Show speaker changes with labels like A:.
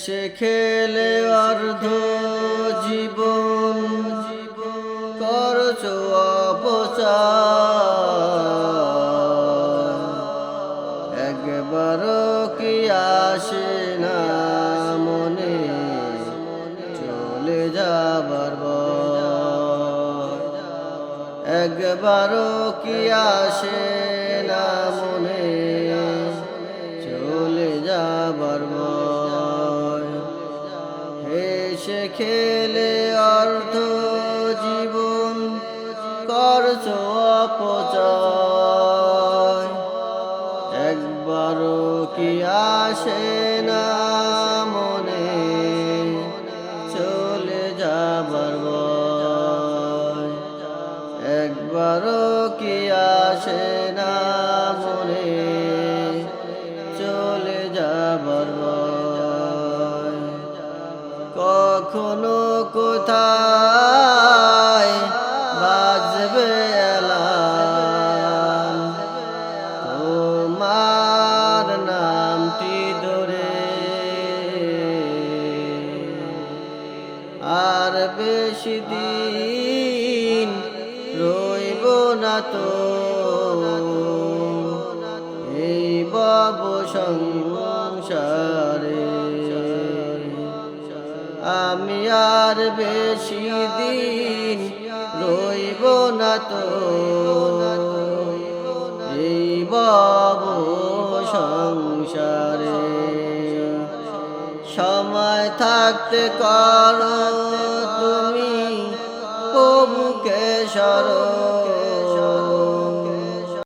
A: হেসে খেলে অর্ধ জীবন। করছ অপচার একবার কি আসে না মনে? চলে যাবার পর। একবারও কি আসে না মনে? চলে যাবার হেসে খেলে অর্ধ জীবন, করছ অপচয় একবারও কি আসে না মনে, চলে যাবার। একবারও কি আসে কখনো কোথায় বাজবে তোমার নামটি ধরে আর বেশি দিন রইব না তো। এই বাব সংসারে আমি আর বেশি দিন রইব না তো। এই বাব সংসারে সময় থাকতে করো তুমি প্রভুকে স্মরণ।